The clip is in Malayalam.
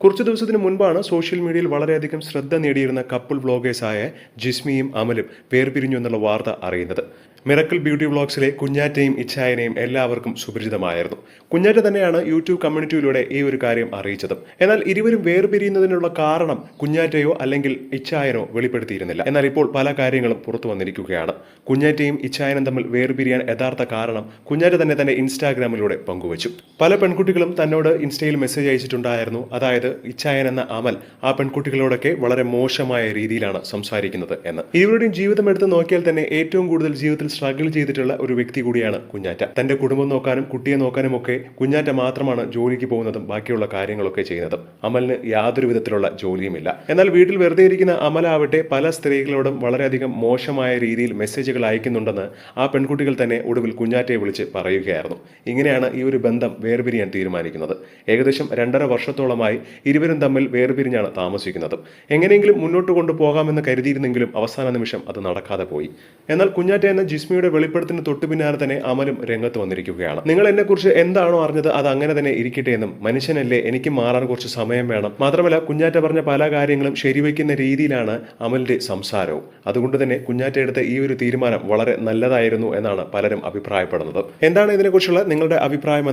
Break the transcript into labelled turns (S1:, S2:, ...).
S1: കുറച്ചു ദിവസത്തിന് മുൻപാണ് സോഷ്യൽ മീഡിയയിൽ വളരെയധികം ശ്രദ്ധ നേടിയിരുന്ന കപ്പിൾ വ്ളോഗേഴ്സായ ജിസ്മിയും അമലും വേർപിരിഞ്ഞു എന്നുള്ള വാർത്ത അറിയുന്നത്. മിറക്കിൾ ബ്യൂട്ടി വ്ളോഗ്സിലെ കുഞ്ഞാറ്റയും ഇച്ഛായനെയും എല്ലാവർക്കും സുപരിചിതമായിരുന്നു. കുഞ്ഞാറ്റ തന്നെയാണ് യൂട്യൂബ് കമ്മ്യൂണിറ്റിയിലൂടെ ഈ ഒരു കാര്യം അറിയിച്ചതും. എന്നാൽ ഇരുവരും വേർപിരിയുന്നതിനുള്ള കാരണം കുഞ്ഞാറ്റയോ അല്ലെങ്കിൽ ഇച്ഛായനോ വെളിപ്പെടുത്തിയിരുന്നില്ല. എന്നാൽ ഇപ്പോൾ പല കാര്യങ്ങളും പുറത്തു വന്നിരിക്കുകയാണ്. കുഞ്ഞാറ്റയും ഇച്ഛായനും തമ്മിൽ വേർപിരിയാൻ യഥാർത്ഥ കാരണം കുഞ്ഞാറ്റ തന്നെ തന്നെ ഇൻസ്റ്റാഗ്രാമിലൂടെ പങ്കുവച്ചു. പല പെൺകുട്ടികളും തന്നോട് ഇൻസ്റ്റയിൽ മെസ്സേജ് അയച്ചിട്ടുണ്ടായിരുന്നു. അതായത് ഇച്ഛായൻ എന്ന അമൽ ആ പെൺകുട്ടികളോടൊക്കെ വളരെ മോശമായ രീതിയിലാണ് സംസാരിക്കുന്നത് എന്ന്. ഇരുവരുടെയും ജീവിതം എടുത്ത് നോക്കിയാൽ തന്നെ ഏറ്റവും കൂടുതൽ ജീവിതത്തിൽ സ്ട്രഗിൾ ചെയ്തിട്ടുള്ള ഒരു വ്യക്തി കൂടിയാണ് കുഞ്ഞാറ്റ. തന്റെ കുടുംബം നോക്കാനും കുട്ടിയെ നോക്കാനും ഒക്കെ കുഞ്ഞാറ്റ മാത്രമാണ് ജോലിക്ക് പോകുന്നതും ബാക്കിയുള്ള കാര്യങ്ങളൊക്കെ ചെയ്യുന്നതും. അമലിന് യാതൊരു വിധത്തിലുള്ള ജോലിയുമില്ല. എന്നാൽ വീട്ടിൽ വെറുതെ ഇരിക്കുന്ന അമലാവട്ടെ പല സ്ത്രീകളോടും വളരെയധികം മോശമായ രീതിയിൽ മെസ്സേജുകൾ അയക്കുന്നുണ്ടെന്ന് ആ പെൺകുട്ടികൾ തന്നെ ഒടുവിൽ കുഞ്ഞാറ്റയെ വിളിച്ച് പറയുകയായിരുന്നു. ഇങ്ങനെയാണ് ഈ ഒരു ബന്ധം വേർപിരിയാൻ തീരുമാനിക്കുന്നത്. ഏകദേശം രണ്ടര വർഷത്തോളമായി ഇരുവരും തമ്മിൽ വേർപിരിഞ്ഞാണ് താമസിക്കുന്നത്. എങ്ങനെയെങ്കിലും മുന്നോട്ട് കൊണ്ടുപോകാമെന്ന് കരുതിയിരുന്നെങ്കിലും അവസാന നിമിഷം അത് നടക്കാതെ പോയി. എന്നാൽ കുഞ്ഞാറ്റ എന്ന ജിസ്മിയുടെ വെളിപ്പെടുത്തിന് തൊട്ടു പിന്നാലെ തന്നെ അമലും രംഗത്ത് വന്നിരിക്കുകയാണ്. നിങ്ങൾ എന്നെക്കുറിച്ച് എന്താണോ അറിഞ്ഞത് അത് അങ്ങനെ തന്നെ ഇരിക്കട്ടെ എന്നും മനുഷ്യനല്ലേ എനിക്ക് മാറാൻ കുറച്ച് സമയം വേണം. മാത്രമല്ല കുഞ്ഞാറ്റ പറഞ്ഞ പല കാര്യങ്ങളും ശരിവയ്ക്കുന്ന രീതിയിലാണ് അമലിന്റെ സംസാരവും. അതുകൊണ്ട് തന്നെ കുഞ്ഞാറ്റ എടുത്ത ഈ ഒരു തീരുമാനം വളരെ നല്ലതായിരുന്നു എന്നാണ് പലരും അഭിപ്രായപ്പെടുന്നത്. എന്താണ് ഇതിനെക്കുറിച്ചുള്ള നിങ്ങളുടെ അഭിപ്രായം